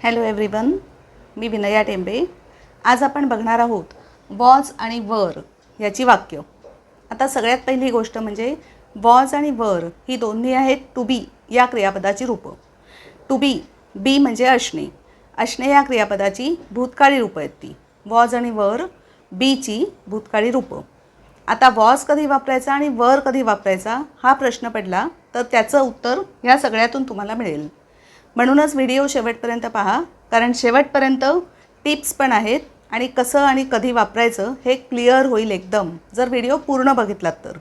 Hello everyone मी विनया टेंबे. आज आपण बघणार आहोत वॉज आणि वर याची वाक्य. आता सगळ्यात पहिली गोष्ट म्हणजे वॉज आणि वर ही दोन्ही आहेत टू बी या क्रियापदाची रूपं. टू बी बी म्हणजे असणे. असणे या क्रियापदाची भूतकाळी रूपं आहेत ती. वॉज आणि वर बीची भूतकाळी रूपं. आता वॉज कधी वापरायचा आणि वर कधी वापरायचा हा प्रश्न पडला तर त्याचं उत्तर या सगळ्यातून तुम्हाला मिळेल. म्हणूनच व्हिडिओ शेवटपर्यंत पहा कारण शेवटपर्यंत टिप्स पण आहेत आणि कसं आणि कधी वापरायचं हे क्लिअर होईल एकदम. जर व्हिडिओ पूर्ण बघितलात तर.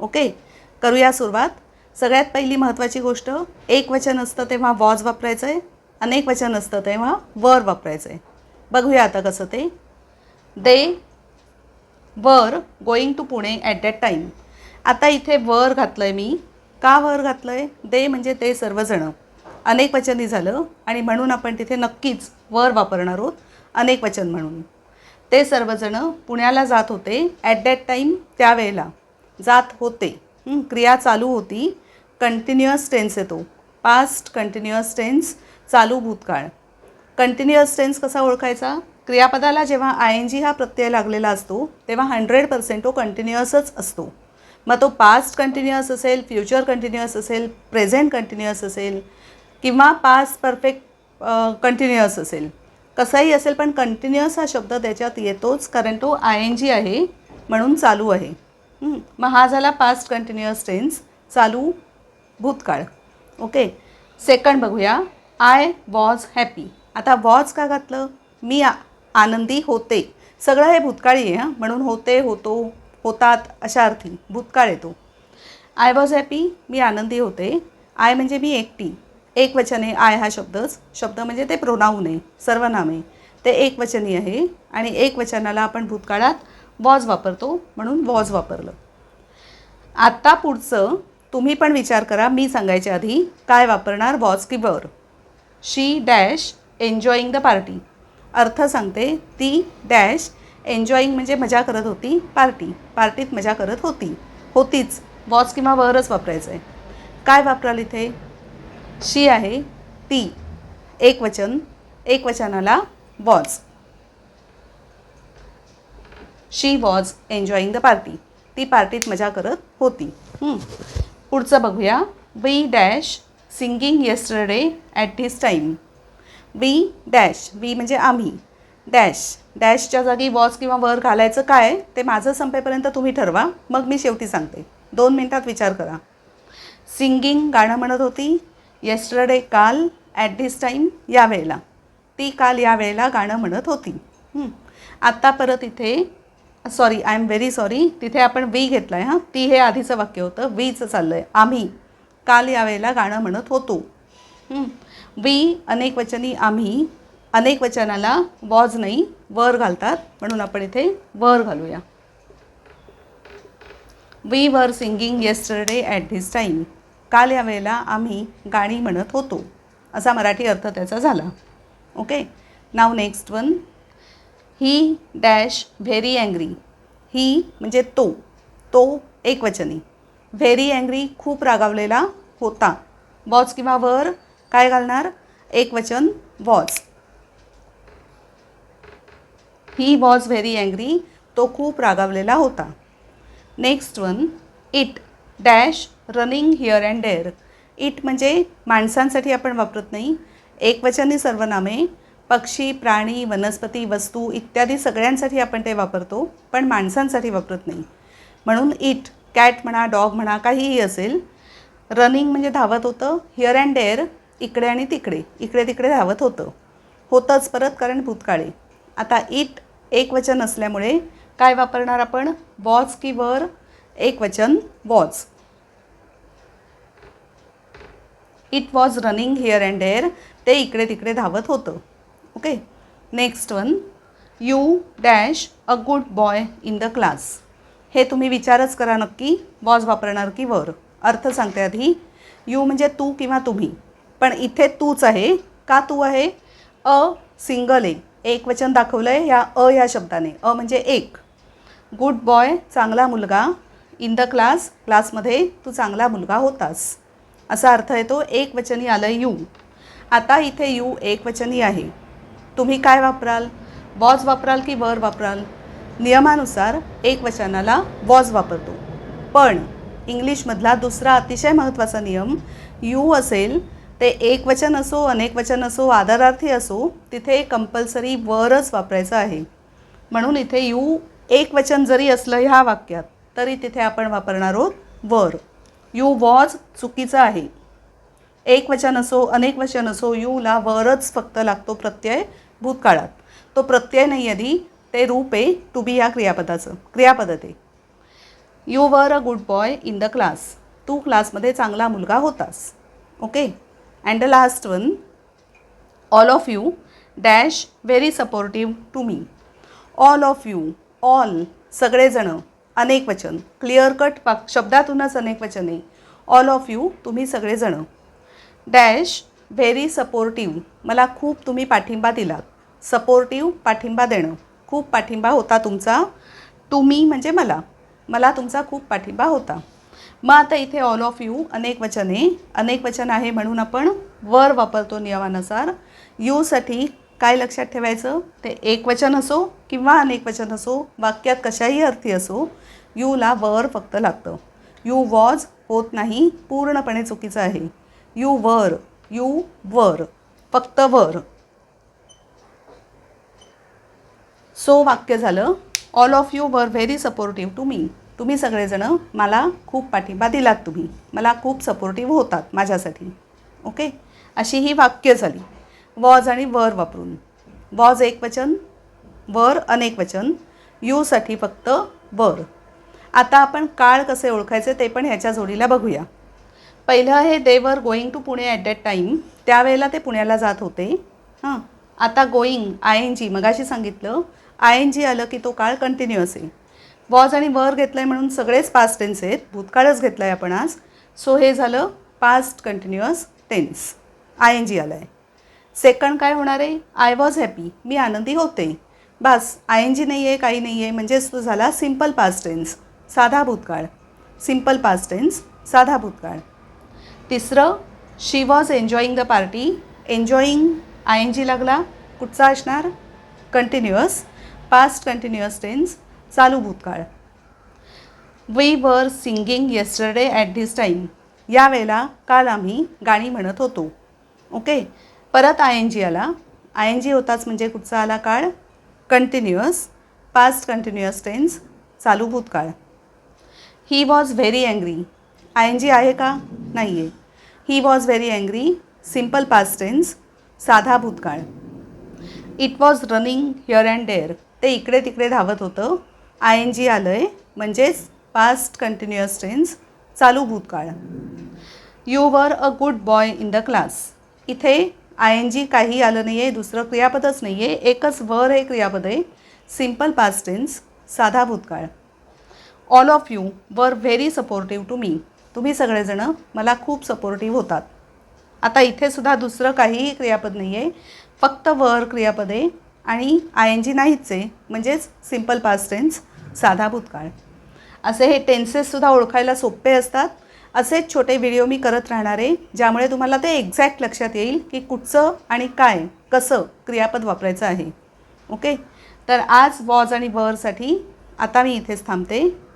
ओके? करूया सुरुवात. सगळ्यात पहिली महत्त्वाची गोष्ट एक वचन असतं तेव्हा वॉज वापरायचं आहे अनेक वचन असतं तेव्हा वर वापरायचं आहे बघूया आता कसं ते. They were going to Pune at that time आता इथे वर घातलं आहे मी. का वर घातलं आहे दे म्हणजे ते सर्वजणं. अनेक वचनी झालं आणि म्हणून आपण तिथे नक्कीच वर वापरणार आहोत. अनेक वचन म्हणून. ते सर्वजणं पुण्याला जात होते. ॲट दॅट टाईम त्यावेळेला जात होते. क्रिया चालू होती. कंटिन्युअस टेन्स येतो. पास्ट कंटिन्युअस टेन्स चालू भूतकाळ. कंटिन्युअस टेन्स कसा ओळखायचा? क्रियापदाला जेव्हा आय एन जी हा प्रत्यय लागलेला असतो तेव्हा हंड्रेड पर्सेंट तो कंटिन्युअसच असतो. मग तो पास्ट कंटिन्युअस असेल फ्युचर कंटिन्युअस असेल प्रेझेंट कंटिन्युअस असेल किंवा पास परफेक्ट कंटिन्युअस असेल. कसाही असेल पण कंटिन्युअस हा शब्द त्याच्यात येतोच कारण तो आय एन जी आहे म्हणून चालू आहे. मग हा झाला पास्ट कंटिन्युअस टेन्स चालू भूतकाळ. ओके सेकंड बघूया. आय वॉज हॅपी आता वॉज का घातलं? मी आनंदी होते. सगळं हे भूतकाळी आहे हां. म्हणून होते होतो होतात अशा अर्थी भूतकाळ येतो. आय वॉज हॅपी मी आनंदी होते. आय म्हणजे मी एकटी. एक वचने आय हा शब्दच. शब्द म्हणजे ते प्रोनाऊन आहे सर्वनाम आहे. ते एक वचनी आहे आणि एक वचनाला आपण भूतकाळात वॉज वापरतो म्हणून वॉज वापरलं. आत्ता पुढचं तुम्ही पण विचार करा मी सांगायच्या आधी काय वापरणार वॉज की were she dash enjoying the party अर्थ सांगते ती डॅश एन्जॉईंग म्हणजे मजा करत होती पार्टी पार्टीत मजा करत होती. होतीच. वॉज किंवा वरच वापरायचं आहे काय वापराल इथे? शी आहे ती. एक वचन एक वचनाला was she was enjoying the party ती पार्टीत मजा करत होती. पुढचं बघूया. We dash singing yesterday at this time we dash we म्हणजे आम्ही. डॅश डॅशच्या जागी वॉज किंवा वर घालायचं काय ते माझं संपेपर्यंत तुम्ही ठरवा. मग मी शेवटी सांगते. दोन मिनटात विचार करा. सिंगिंग गाणं म्हणत होती येस्टरडे काल ॲट धिस टाईम या वेळेला ती काल या वेळेला गाणं म्हणत होती. आत्ता परत इथे sorry I am very sorry तिथे आपण वी घेतलं आहे हां. ती हे आधीचं वाक्य होतं वीचं चाललं आहे आम्ही काल या वेळेला गाणं म्हणत होतो. वी अनेक वचनी आम्ही अनेक वचनाला वॉज नाही वर घालतात. म्हणून आपण इथे वर घालूया. We were singing yesterday at this time काल या वेळेला आम्ही गाणी म्हणत होतो. असा मराठी अर्थ त्याचा झाला. Okay now next one he dash very angry he म्हणजे तो. तो एक वचनी व्हेरी अँग्री खूप रागावलेला होता. वॉच किंवा वर काय घालणार? एक वचन ही वॉज व्हेरी अँग्री तो खूप रागावलेला होता. Next one it dash running here and there. It म्हणजे माणसांसाठी आपण वापरत नाही एकवचनी सर्वनामे पक्षी प्राणी वनस्पती वस्तू इत्यादी सगळ्यांसाठी आपण ते वापरतो पण माणसांसाठी वापरत नाही. म्हणून इट कॅट म्हणा डॉग म्हणा काहीही असेल रनिंग म्हणजे धावत होतं हिअर अँड डेअर इकडे आणि तिकडे इकडे तिकडे धावत होतं. होतंच परत कारण भूतकाळे. आता इट एक वचन असल्यामुळे काय वापरणार आपण? वॉज की वर? एक वचन was it was running here and there ते इकडे तिकडे धावत होतं. Okay next one you dash a good boy in the class हे तुम्ही विचारच करा नक्की. वॉज वापरणार की वर? अर्थ सांगते आधी. यू म्हणजे तू किंवा तुम्ही. पण इथे तूच आहे. का तू आहे? अ सिंगल आहे. एक वचन दाखवलं आहे ह्या अ ह्या शब्दाने. अ म्हणजे एक. गुड बॉय चांगला मुलगा. इन द क्लास क्लासमध्ये तू चांगला मुलगा होतास. असा अर्थ येतो एक वचनी आलं यू. आता इथे यू एकवचनी आहे. तुम्ही काय वापराल? वॉज वापराल की वर वापराल? नियमानुसार एकवचनाला वॉज वापरतो. पण इंग्लिशमधला दुसरा अतिशय महत्त्वाचा नियम यू असेल ते एकवचन असो अनेकवचन असो आदरार्थी असो तिथे कंपल्सरी वरच वापरायचं आहे. म्हणून इथे यू एक वचन जरी असलं ह्या वाक्यात तरी तिथे आपण वापरणार आहोत वर. यू वॉज चुकीचं आहे. एक वचन असो अनेक वचन असो यूला वरच फक्त लागतो प्रत्यय भूतकाळात. तो प्रत्यय नाही आधी ते रूप आहे टू बी या क्रियापदाचं क्रियापद ते you were a good boy in the class तू क्लासमध्ये चांगला मुलगा होतास. Okay and the last one all of you dash very supportive to me all of you all सगळेजणं अनेक वचन. क्लिअर कट पा शब्दातूनच अनेक वचन आहे. ऑल ऑफ यू तुम्ही सगळेजणं. डॅश व्हेरी सपोर्टिव्ह मला खूप तुम्ही पाठिंबा दिलात. सपोर्टिव्ह पाठिंबा देणं. खूप पाठिंबा होता तुमचा. तुम्ही म्हणजे मला. मला तुमचा खूप पाठिंबा होता. मग आता इथे ऑल ऑफ यू अनेक वचन आहे. अनेक वचन आहे म्हणून आपण वर वापरतो नियमानुसार. यूसाठी काय लक्षात ठेवायचं? ते एक वचन असो किंवा अनेक वचन असो वाक्यात कशाही अर्थी असो यूला वर फक्त लागतं. यू वॉज होत नाही पूर्णपणे चुकीचं आहे. यू वर यू वर फक्त वर. सो वाक्य झालं all of you were very supportive to me तुम्ही सगळेजणं मला खूप पाठिंबा दिलात तुम्ही. मला खूप सपोर्टिव्ह होतात माझ्यासाठी. ओके? अशी ही वाक्य झाली. वॉज आणि वर वापरून. वॉज एक वचन वर अनेक वचन. यूसाठी फक्त वर आता आपण काळ कसे ओळखायचे ते पण ह्याच्या जोडीला बघूया. पहिलं आहे they were going to Pune at that time त्यावेळेला ते पुण्याला जात होते. हां. आता गोईंग आय एन जी मगाशी सांगितलं. आय एन जी आलं की तो काळ कंटिन्युअस आहे. वॉज आणि वर घेतलं आहे म्हणून सगळेच पास्ट टेन्स आहेत. भूतकाळच घेतला आहे आपण आज. सो हे झालं past continuous tense I N G आलं आहे सेकंड काय होणार आहे? आय वॉज हॅपी मी आनंदी होते. बस आय एन जी नाही आहे काही नाही आहे म्हणजेच तो झाला सिंपल पास्ट टेन्स साधा भूतकाळ. सिंपल पास्ट टेन्स साधा भूतकाळ. तिसरं she was enjoying the party enjoying I N G लागला. कुठचा असणार? कंटिन्युअस पास्ट कंटिन्युअस टेन्स चालू भूतकाळ. We were singing yesterday at this time यावेळेला काल आम्ही गाणी म्हणत होतो. ओके परत आय एन जी आला. आय एन जी होताच म्हणजे कुठचा आला काळ? कंटिन्युअस पास्ट कंटिन्युअस टेन्स चालू भूतकाळ. He was very angry I N G आहे का? नाही आहे he was very angry simple past tense साधा भूतकाळ. It was running here and there ते इकडे तिकडे धावत होतं. आय एन जी आलं आहे म्हणजेच पास्ट कंटिन्युअस टेन्स चालू भूतकाळ. You were a good boy in the class इथे आय एन जी काही आलं नाही आहे दुसरं क्रियापदच नाही आहे एकच वर हे क्रियापद. आहे सिंपल पास्ट टेन्स साधा भूतकाळ. All of you were very supportive to me तुम्ही सगळेजणं मला खूप सपोर्टिव्ह होतात. आता इथेसुद्धा दुसरं काहीही क्रियापद नाही आहे फक्त वर क्रियापदे आणि आय एन जी नाहीच आहे म्हणजेच सिंपल पास्ट टेन्स साधा भूतकाळ. असे हे टेन्सेससुद्धा ओळखायला सोपे असतात. असेच छोटे व्हिडिओ मी करत राहणार आहे ज्यामुळे तुम्हाला ते एक्झॅक्ट लक्षात येईल की कुठचं आणि काय कसं क्रियापद वापरायचं आहे. ओके तर आज वॉज आणि वरसाठी आता मी इथेच थांबते.